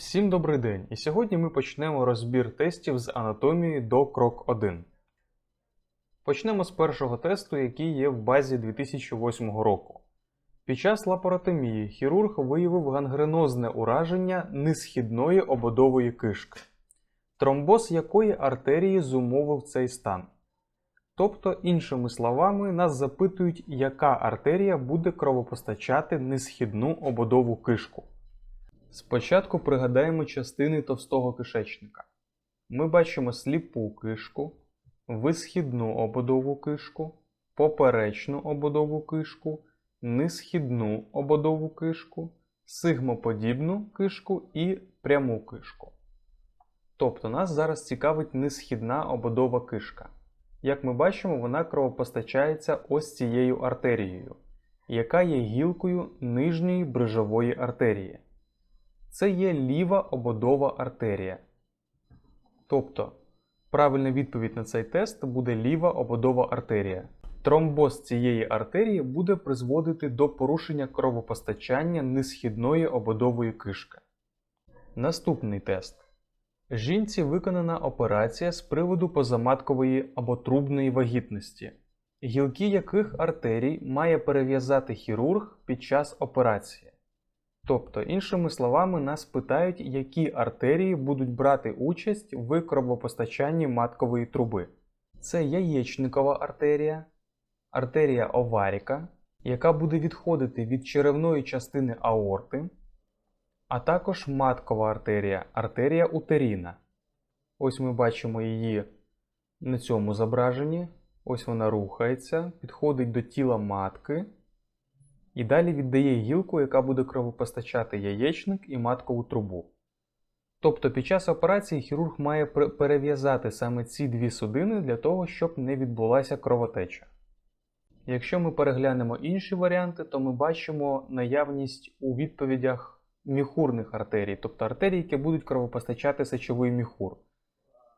Всім добрий день! І сьогодні ми почнемо розбір тестів з анатомії до крок 1. Почнемо з першого тесту, який є в базі 2008 року. Під час лапаротомії хірург виявив гангренозне ураження несхідної ободової кишки, тромбоз якої артерії зумовив цей стан. Тобто, іншими словами, нас запитують, яка артерія буде кровопостачати несхідну ободову кишку. Спочатку пригадаємо частини товстого кишечника. Ми бачимо сліпу кишку, висхідну ободову кишку, поперечну ободову кишку, нисхідну ободову кишку, сигмоподібну кишку і пряму кишку. Тобто нас зараз цікавить нисхідна ободова кишка. Як ми бачимо, вона кровопостачається ось цією артерією, яка є гілкою нижньої брижової артерії. Це є ліва ободова артерія. Тобто, правильна відповідь на цей тест буде ліва ободова артерія. Тромбоз цієї артерії буде призводити до порушення кровопостачання несхідної ободової кишки. Наступний тест. Жінці виконана операція з приводу позаматкової або трубної вагітності, гілки яких артерій має перев'язати хірург під час операції. Тобто, іншими словами, нас питають, які артерії будуть брати участь в кровопостачанні маткової труби. Це яєчникова артерія, артерія оваріка, яка буде відходити від черевної частини аорти, а також маткова артерія, артерія утеріна. Ось ми бачимо її на цьому зображенні. Ось вона рухається, підходить до тіла матки. І далі віддає гілку, яка буде кровопостачати яєчник і маткову трубу. Тобто під час операції хірург має перев'язати саме ці дві судини для того, щоб не відбулася кровотеча. Якщо ми переглянемо інші варіанти, то ми бачимо наявність у відповідях міхурних артерій, тобто артерій, які будуть кровопостачати сечовий міхур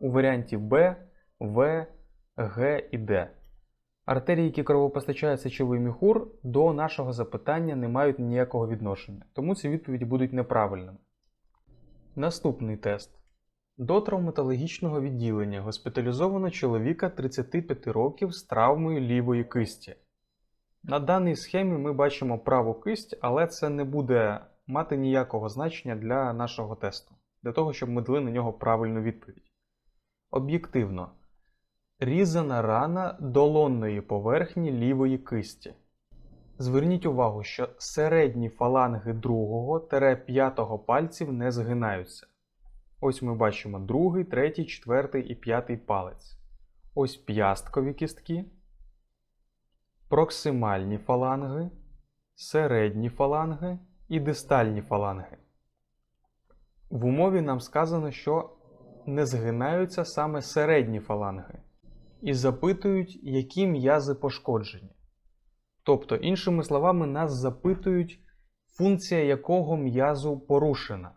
у варіанті Б, В, Г і Д. Артерії, які кровопостачають сечовий міхур, до нашого запитання не мають ніякого відношення, тому ці відповіді будуть неправильними. Наступний тест. До травматологічного відділення госпіталізовано чоловіка 35 років з травмою лівої кисті. На даній схемі ми бачимо праву кисть, але це не буде мати ніякого значення для нашого тесту, для того, щоб ми дали на нього правильну відповідь. Об'єктивно. Різана рана долонної поверхні лівої кисті. Зверніть увагу, що середні фаланги другого п'ятого пальців не згинаються. Ось ми бачимо другий, третій, четвертий і п'ятий палець. Ось п'ясткові кістки, проксимальні фаланги, середні фаланги і дистальні фаланги. В умові нам сказано, що не згинаються саме середні фаланги і запитують, які м'язи пошкоджені. Тобто, іншими словами, нас запитують, функція якого м'язу порушена.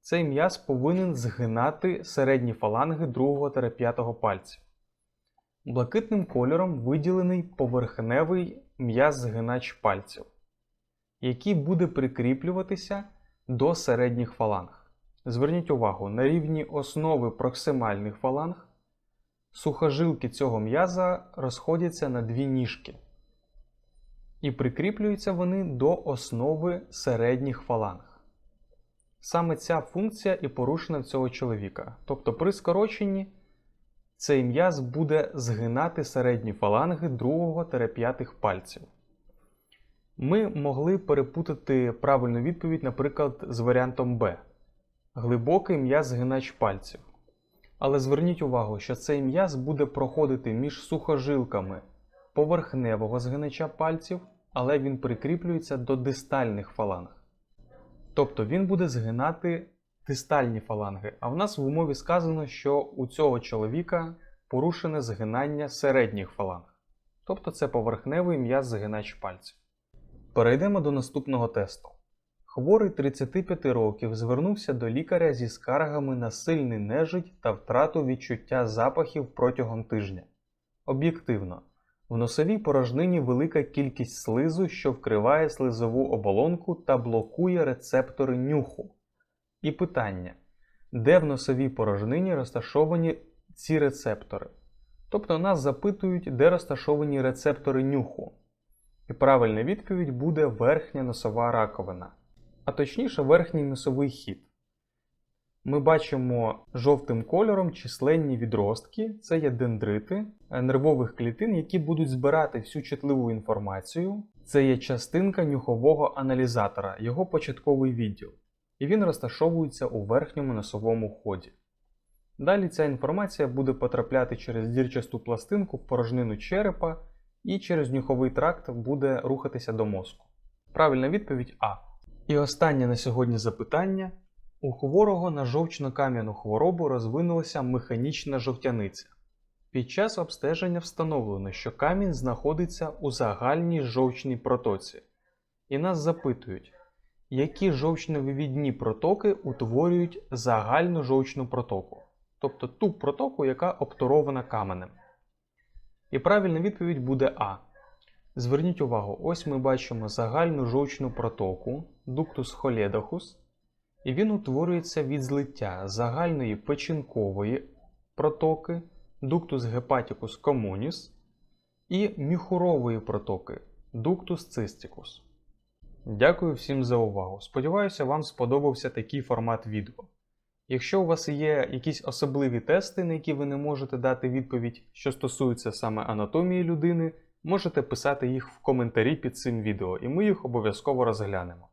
Цей м'яз повинен згинати середні фаланги 2-5 пальців. Блакитним кольором виділений поверхневий м'яз згинач пальців, який буде прикріплюватися до середніх фаланг. Зверніть увагу, на рівні основи проксимальних фаланг Сухожилки цього м'яза розходяться на дві ніжки. І прикріплюються вони до основи середніх фаланг. Саме ця функція і порушена в цього чоловіка. Тобто при скороченні цей м'яз буде згинати середні фаланги 2-5 пальців. Ми могли перепутати правильну відповідь, наприклад, з варіантом Б. Глибокий м'яз згинач пальців. Але зверніть увагу, що цей м'яз буде проходити між сухожилками поверхневого згинача пальців, але він прикріплюється до дистальних фаланг. Тобто він буде згинати дистальні фаланги. А в нас в умові сказано, що у цього чоловіка порушене згинання середніх фаланг. Тобто це поверхневий м'яз згинач пальців. Перейдемо до наступного тесту. Хворий 35 років звернувся до лікаря зі скаргами на сильний нежить та втрату відчуття запахів протягом тижня. Об'єктивно, в носовій порожнині велика кількість слизу, що вкриває слизову оболонку та блокує рецептори нюху. І питання: де в носовій порожнині розташовані ці рецептори? Тобто нас запитують, де розташовані рецептори нюху. І правильна відповідь буде верхня носова раковина, а точніше верхній носовий хід. Ми бачимо жовтим кольором численні відростки, це є дендрити е, нервових клітин, які будуть збирати всю чутливу інформацію. Це є частинка нюхового аналізатора, його початковий відділ, і він розташовується у верхньому носовому ході. Далі ця інформація буде потрапляти через дірчасту пластинку в порожнину черепа і через нюховий тракт буде рухатися до мозку. Правильна відповідь А. І останнє на сьогодні запитання. У хворого на жовчно-кам'яну хворобу розвинулася механічна жовтяниця. Під час обстеження встановлено, що камінь знаходиться у загальній жовчній протоці. І нас запитують, які жовчно-вивідні протоки утворюють загальну жовчну протоку, тобто ту протоку, яка обторована каменем. І правильна відповідь буде А. Зверніть увагу, ось ми бачимо загальну жовчну протоку, дуктус холедахус, і він утворюється від злиття загальної печінкової протоки, дуктус гепатикус communis і міхурової протоки, дуктус цистикус. Дякую всім за увагу. Сподіваюся, вам сподобався такий формат відео. Якщо у вас є якісь особливі тести, на які ви не можете дати відповідь, що стосуються саме анатомії людини, можете писати їх в коментарі під цим відео, і ми їх обов'язково розглянемо.